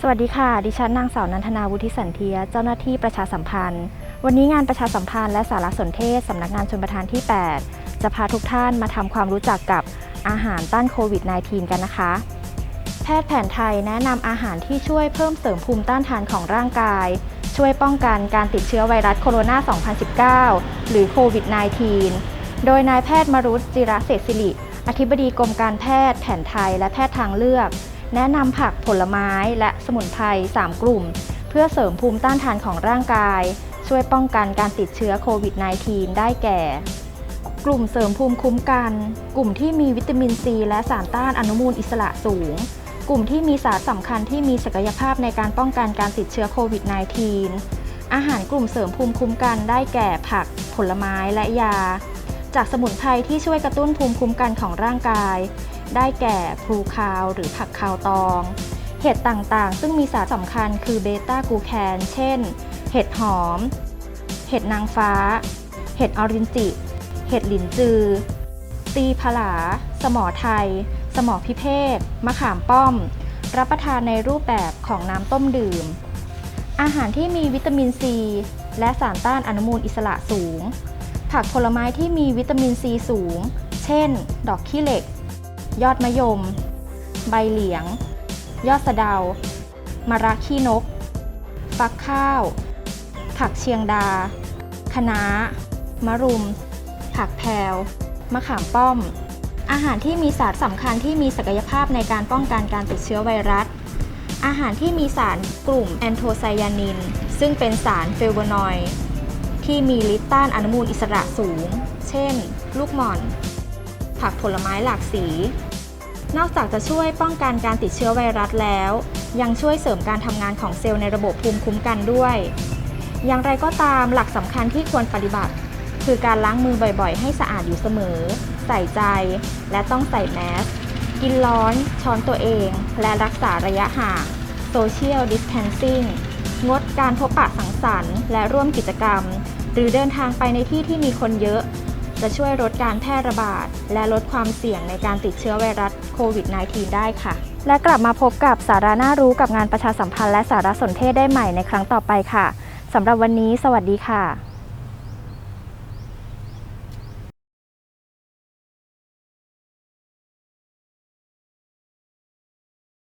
สวัสดีค่ะ ดิฉันนางสาวนันทนาวุฒิสันเทีย เจ้าหน้าที่ประชาสัมพันธ์ วันนี้งานประชาสัมพันธ์และสารสนเทศสำนักงานชนประทานที่ 8 จะพาทุกท่านมาทำความรู้จักกับอาหารต้านโควิด -19 กันนะคะ แพทย์แผนไทยแนะนำอาหารที่ช่วยเพิ่มเสริมภูมิต้านทานของร่างกาย ช่วยป้องกันการติดเชื้อไวรัสโคโรนา 2019 หรือโควิด -19 โดยนายแพทย์มรุษจิระเศษศิริ อธิบดีกรมการแพทย์แผนไทยและแพทย์ทางเลือก แนะนำผักผลไม้และสมุนไพร 3 กลุ่ม เพื่อเสริมภูมิต้านทานของร่างกาย ช่วยป้องกันการติดเชื้อโควิด -19 ได้แก่ กลุ่มเสริมภูมิคุ้มกัน กลุ่มที่มีวิตามินซีและสารต้านอนุมูลอิสระสูง กลุ่มที่มีสารสำคัญที่มีศักยภาพในการป้องกันการติดเชื้อโควิด -19 อาหารกลุ่มเสริมภูมิคุ้มกันได้แก่ผัก ผลไม้และยา จากสมุนไพรที่ช่วยกระตุ้นภูมิคุ้มกันของร่างกายได้แก่พลูคาวหรือผักคาวตอง เห็ดต่างๆ ซึ่งมีสารสำคัญคือเบต้ากูแคน เช่น เห็ดหอม เห็ดนางฟ้า เห็ดออรินจิ เห็ดหลินจือ ตีผลา สมอไทย สมอพิเภกมะขามป้อม รับประทานในรูปแบบของน้ำต้มดื่ม อาหารที่มีวิตามินซี และสารต้านอนุมูลอิสระสูง ผักผลไม้ที่มีวิตามินซีสูง เช่น ดอกขี้เหล็ก ยอดมะยม ใบเหลียง ยอดสะเดา มะระขี้นก ฟักข้าว ผักเชียงดา คะน้า มะรุม ผักแพรวมะขามป้อม อาหารที่มีสารสำคัญที่มีศักยภาพในการป้องกันการติดเชื้อไวรัส อาหารที่มีสารกลุ่มแอนโทไซยานิน ซึ่งเป็นสารเฟลโวนอยด์ที่มีฤทธิ์ต้านอนุมูลอิสระสูง เช่น ลูกหม่อน ผักผลไม้หลากสี นอกจากจะช่วยป้องกันการติดเชื้อไวรัสแล้ว ยังช่วยเสริมการทำงานของเซลล์ในระบบภูมิคุ้มกันด้วย อย่างไรก็ตามหลักสำคัญที่ควรปฏิบัติ คือการล้างมือบ่อยๆ ให้สะอาดอยู่เสมอ ใส่ใจ และต้องใส่แมสกินร้อน ช้อนตัวเอง และรักษาระยะห่าง Social Distancing งดการพบปะสังสรรค์ และร่วมกิจกรรม หรือเดินทางไปในที่ที่มีคนเยอะ จะช่วยลดการแพร่ระบาด และลดความเสี่ยงในการติดเชื้อไวรัสโควิด -19 ได้ค่ะ และกลับมาพบกับสาระน่ารู้กับงานประชาสัมพันธ์และสารสนเทศได้ใหม่ในครั้งต่อไปค่ะสำหรับวันนี้ สวัสดีค่ะ